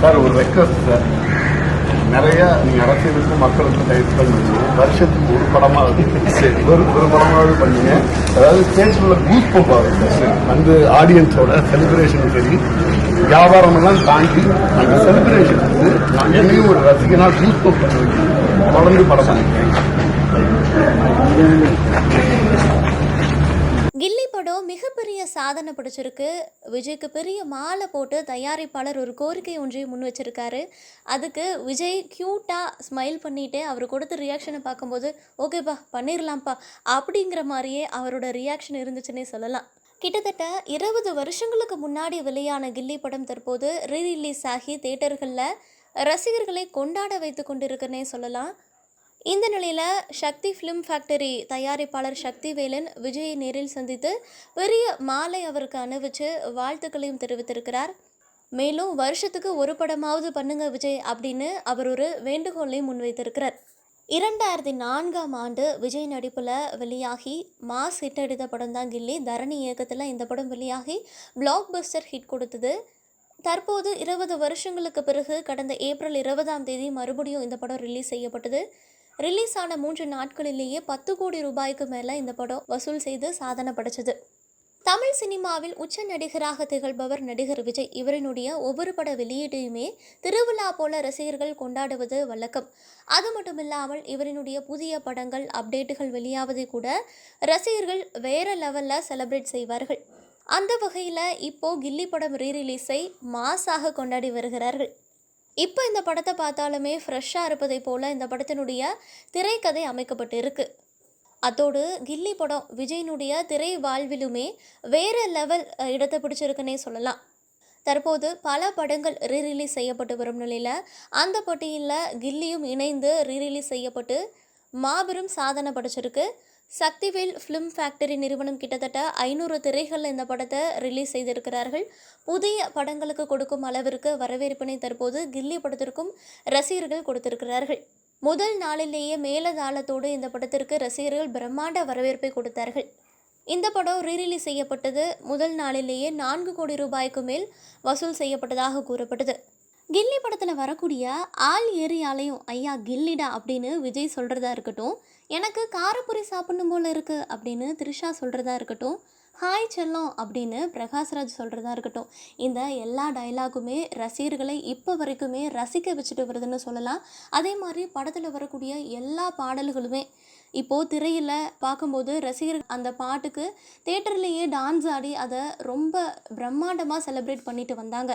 Sir ஒரு request sir. நிறைய நீங்க அரசியலுக்கும் மக்களுக்கும் டைப் பண்ணுங்க. வருஷத்துக்கு ஒரு படமாவது ஒரு ஒரு படமாவது பண்ணுங்க. அதாவது ஸ்டேஜ்ல பூத் பம்ப் ஆகுது சார் அந்த ஆடியன்ஸோட செலிப்ரேஷன் சரி. வியாபாரம் எல்லாம் தாண்டி அந்த செலிப்ரேஷன் வந்து நான் என்னையும் ஒரு ரசிகனா கூஸ் பம்ப் தொடர்ந்து படம் பண்ணிக்கிறேன் கில்லி படம் சாதனை பிடிச்சிருக்கு. விஜய்க்கு பெரிய மாலை போட்டு தயாரிப்பாளர் ஒரு கோரிக்கை ஒன்றையும் முன் வச்சிருக்காரு. அதுக்கு விஜய் க்யூட்டாக ஸ்மைல் பண்ணிட்டு அவர் கொடுத்த ரியாக்ஷனை பார்க்கும்போது ஓகேப்பா பண்ணிடலாம்ப்பா அப்படிங்கிற மாதிரியே அவரோட ரியாக்ஷன் இருந்துச்சுன்னே சொல்லலாம். கிட்டத்தட்ட இருபது வருஷங்களுக்கு முன்னாடி வெளியான கில்லி படம் தற்போது ரீ ரிலீஸ் ஆகி தேட்டர்களில் ரசிகர்களை கொண்டாட வைத்து கொண்டிருக்குன்னே சொல்லலாம். இந்த நிலையில் சக்தி ஃபிலிம் ஃபேக்டரி தயாரிப்பாளர் சக்தி வேலன் விஜயை நேரில் சந்தித்து பெரிய மாலை அவருக்கு அணிவிச்சு வாழ்த்துக்களையும் தெரிவித்திருக்கிறார். மேலும் வருஷத்துக்கு ஒரு படமாவது பண்ணுங்க விஜய் அப்படின்னு அவர் ஒரு வேண்டுகோளையும் முன்வைத்திருக்கிறார். இரண்டாயிரத்தி நான்காம் ஆண்டு விஜய் நடிப்பில் வெளியாகி மாஸ் ஹிட் அடித்த படம் தான் கில்லி. தரணி இயக்கத்தில் இந்த படம் வெளியாகி பிளாக் பஸ்டர் ஹிட் கொடுத்தது. தற்போது இருபது வருஷங்களுக்கு பிறகு கடந்த ஏப்ரல் இருபதாம் தேதி மறுபடியும் இந்த படம் ரிலீஸ் செய்யப்பட்டது. ரிலீஸ் ஆன மூன்று நாட்களிலேயே பத்து கோடி ரூபாய்க்கு மேலே இந்த படம் வசூல் செய்து சாதனை படைச்சது. தமிழ் சினிமாவில் உச்ச நடிகராக திகழ்பவர் நடிகர் விஜய். இவரினுடைய ஒவ்வொரு பட வெளியீட்டையுமே திருவிழா போல ரசிகர்கள் கொண்டாடுவது வழக்கம். அது மட்டும் இல்லாமல் இவரினுடைய புதிய படங்கள் அப்டேட்டுகள் வெளியாவதை கூட ரசிகர்கள் வேற லெவலில் செலிப்ரேட் செய்வார்கள். அந்த வகையில் இப்போ கில்லி படம் ரீரிலீஸை மாஸாக கொண்டாடி வருகிறார்கள். இப்போ இந்த படத்தை பார்த்தாலுமே ஃப்ரெஷ்ஷாக இருப்பதை போல் இந்த படத்தினுடைய திரைக்கதை அமைக்கப்பட்டு இருக்குது அதோடு கில்லி படம் விஜயினுடைய திரை வாழ்விலுமே வேறு லெவல் இடத்தை பிடிச்சிருக்குன்னே சொல்லலாம். தற்போது பல படங்கள் ரீரிலீஸ் செய்யப்பட்டு வரும் நிலையில் அந்த பட்டியலில் கில்லியும் இணைந்து ரீரிலீஸ் செய்யப்பட்டு மாபெரும் சாதனை படைச்சிருக்கு. சக்திவேல் ஃபிலிம் ஃபேக்டரி நிறுவனம் கிட்டத்தட்ட ஐநூறு திரைகளில் இந்த படத்தை ரிலீஸ் செய்திருக்கிறார்கள். புதிய படங்களுக்கு கொடுக்கும் அளவிற்கு வரவேற்பினை தற்போது கில்லி படத்திற்கும் ரசிகர்கள் கொடுத்திருக்கிறார்கள். முதல் நாளிலேயே மேலதாளத்தோடு இந்த படத்திற்கு ரசிகர்கள் பிரம்மாண்ட வரவேற்பை கொடுத்தார்கள். இந்த படம் ரீரிலீஸ் செய்யப்பட்டது முதல் நாளிலேயே நான்கு கோடி ரூபாய்க்கு மேல் வசூல் செய்யப்பட்டதாக கூறப்பட்டது. கில்லி படத்தில் வரக்கூடிய ஆள் ஏரியாலையும் ஐயா கில்லிடா அப்படின்னு விஜய் சொல்கிறதா இருக்கட்டும் எனக்கு காரப்பொரி சாப்பிடணும் போல் இருக்குது அப்படின்னு த்ரிஷா சொல்கிறதா இருக்கட்டும் ஹாய் செல்லம் அப்படின்னு பிரகாஷ்ராஜ் சொல்கிறதா இருக்கட்டும் இந்த எல்லா டைலாகுமே ரசிகர்களை இப்போ வரைக்குமே ரசிக்க வச்சுட்டு வருதுன்னு சொல்லலாம். அதே மாதிரி படத்தில் வரக்கூடிய எல்லா பாடல்களுமே இப்போது திரையில் பார்க்கும்போது ரசிகர்கள் அந்த பாட்டுக்கு தேட்டர்லேயே டான்ஸ் ஆடி அதை ரொம்ப பிரம்மாண்டமாக செலிப்ரேட் பண்ணிட்டு வந்தாங்க.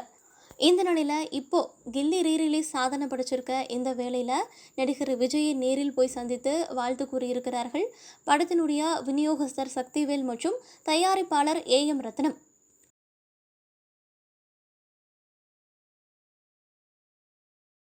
இந்த நிலையில் இப்போது கில்லி ரீரிலீஸ் சாதனை படைச்சிருக்க இந்த வேளையில் நடிகர் விஜயை நேரில் போய் சந்தித்து வாழ்த்து கூறியிருக்கிறார்கள். படத்தினுடைய விநியோகஸ்தர் சக்திவேல் மற்றும் தயாரிப்பாளர் ஏ எம் ரத்னம்.